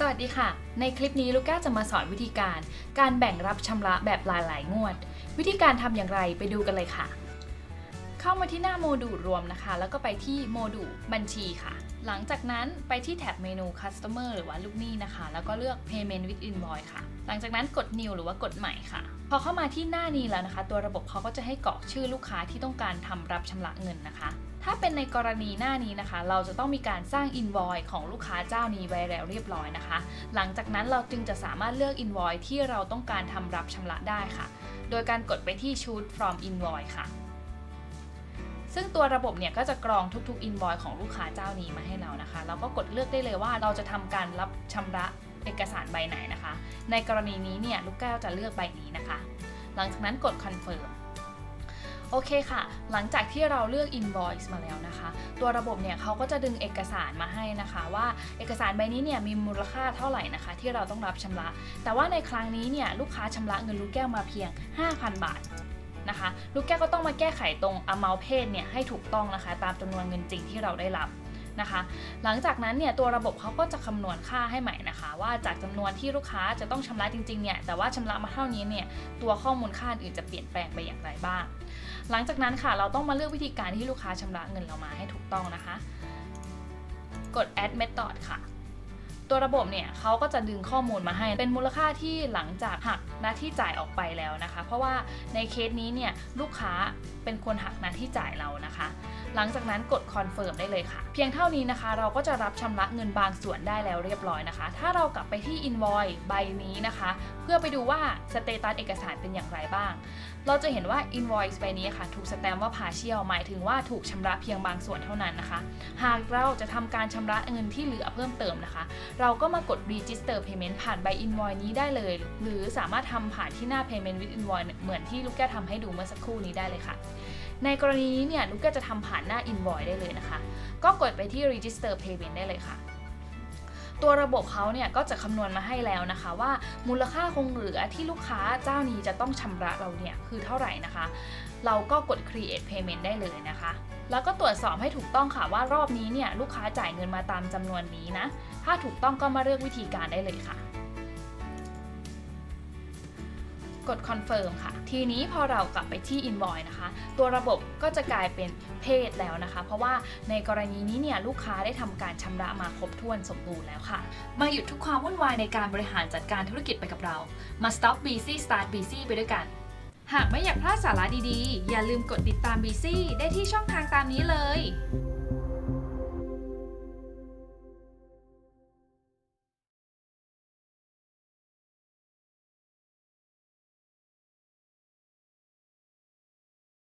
สวัสดีค่ะ ในคลิปนี้ลูก้าจะมาสอนวิธีการ การแบ่งรับชำระแบบหลายๆ งวด วิธีการทำอย่างไรไปดูกันเลยค่ะ เข้ามาที่หน้าโมดูลรวมนะคะ แล้วก็ไปที่โมดูลบัญชีค่ะ หลังจากนั้นไปที่แท็บเมนู Customer หรือว่าลูกหนี้นะคะ แล้วก็เลือก Payment with Invoice ค่ะ หลังจากนั้นกด New หรือว่ากดใหม่ค่ะ พอเข้ามาที่หน้านี้แล้วนะคะ ตัวระบบเขาก็จะให้กรอกชื่อลูกค้าที่ต้องการทำรับชำระเงินนะคะ ถ้าเป็นในกรณีหน้านี้นะคะ เราจะต้องมีการสร้าง Invoice ของลูกค้าเจ้านี้ไว้แล้วเรียบร้อยนะคะ หลังจากนั้นเราจึงจะสามารถเลือก Invoice ที่เราต้องการทำรับชำระได้ค่ะ โดยการกดไปที่ Choose from Invoice ค่ะ ซึ่งตัวระบบเนี่ยก็จะกรองทุกๆ invoice ของลูกค้าเจ้านี้มาให้เรานะคะ เราก็กดเลือกได้เลยว่าเราจะทำการรับชำระเอกสารใบไหนนะคะ ในกรณีนี้เนี่ยลูกแก้วจะเลือกใบนี้นะคะ หลังจากนั้นกด confirm โอเคค่ะ หลังจากที่เราเลือก invoice มาแล้วนะคะ ตัวระบบเนี่ยเขาก็จะดึงเอกสารมาให้นะคะ ว่าเอกสารใบนี้เนี่ยมีมูลค่าเท่าไหร่นะคะ ที่เราต้องรับชำระ แต่ว่าในครั้งนี้เนี่ยลูกค้าชำระเงินลูกแก้วมาเพียง 5,000 บาทนะคะ ลูกแก้วก็ต้องมาแก้ไขตรง amount เพศเนี่ยให้ถูกต้องนะคะ ตามจำนวนเงินจริงที่เราได้รับ นะคะ หลังจากนั้นเนี่ยตัวระบบเขาก็จะคำนวณค่าให้ใหม่นะคะ ว่าจากจำนวนที่ลูกค้าจะต้องชำระจริงๆเนี่ยแต่ว่าชำระมาเท่านี้เนี่ยตัวข้อมูลค่าอื่นจะเปลี่ยนแปลงไปอย่างไรบ้าง หลังจากนั้นค่ะเราต้องมาเลือกวิธีการที่ลูกค้าชำระเงินเรามาให้ถูกต้องนะคะ กด add method ค่ะ ตัวระบบเนี่ยเขาก็จะดึงข้อมูลมาให้ เป็นมูลค่าที่หลังจากหักหน้าที่จ่ายออกไปแล้วนะคะ เพราะว่าในเคสนี้เนี่ยลูกค้าเป็นคนหักหน้าที่จ่ายเรานะคะ หลังจากนั้นกดคอนเฟิร์มได้เลยค่ะ เพียงเท่านี้นะคะ เราก็จะรับชำระเงินบางส่วนได้แล้วเรียบร้อยนะคะ ถ้าเรากลับไปที่ Invoice ใบนี้นะคะ เพื่อไปดูว่าสเตตัสเอกสารเป็นอย่างไรบ้าง เราจะเห็นว่า Invoice ใบนี้ค่ะ ถูกสแตมป์ว่า partial หมายถึงว่าถูกชำระเพียงบางส่วนเท่านั้นนะคะ หากเราจะทำการชำระเงินที่เหลือเพิ่มเติมนะคะเราก็มากด register payment ผ่านใบ invoice นี้ได้เลย หรือสามารถทำผ่านที่หน้า payment with invoice เหมือนที่ลูกแก้วทำให้ดูเมื่อสักครู่นี้ได้เลยค่ะ ในกรณีนี้เนี่ยลูกแก้วจะทำผ่านหน้า invoice ได้เลยนะคะ ก็กดไปที่ register payment ได้เลยค่ะ ตัวระบบเขาเนี่ยก็จะคำนวณมาให้แล้วนะคะว่ามูลค่าคงเหลือที่ลูกค้าเจ้านี้จะต้องชำระเราเนี่ยคือเท่าไหร่นะคะ เราก็กด create payment ได้เลยนะคะ แล้วก็ตรวจสอบให้ถูกต้องค่ะว่ารอบนี้เนี่ยลูกค้าจ่ายเงินมาตามจำนวนนี้นะ ถ้าถูกต้องก็มาเลือกวิธีการได้เลยค่ะ กด confirm ค่ะ ทีนี้พอเรากลับไปที่ invoice นะคะ ตัวระบบก็จะกลายเป็นเพศแล้วนะคะ เพราะว่าในกรณีนี้เนี่ยลูกค้าได้ทำการชำระมาครบถ้วนสมบูรณ์แล้วค่ะ มาหยุดทุกความวุ่นวายในการบริหารจัดการธุรกิจไปกับเรา มา stop busy start busy ไปด้วยกัน หากไม่อยากพลาดสาระดีๆ อย่าลืมกดติดตาม busy ได้ที่ช่องทางตามนี้เลย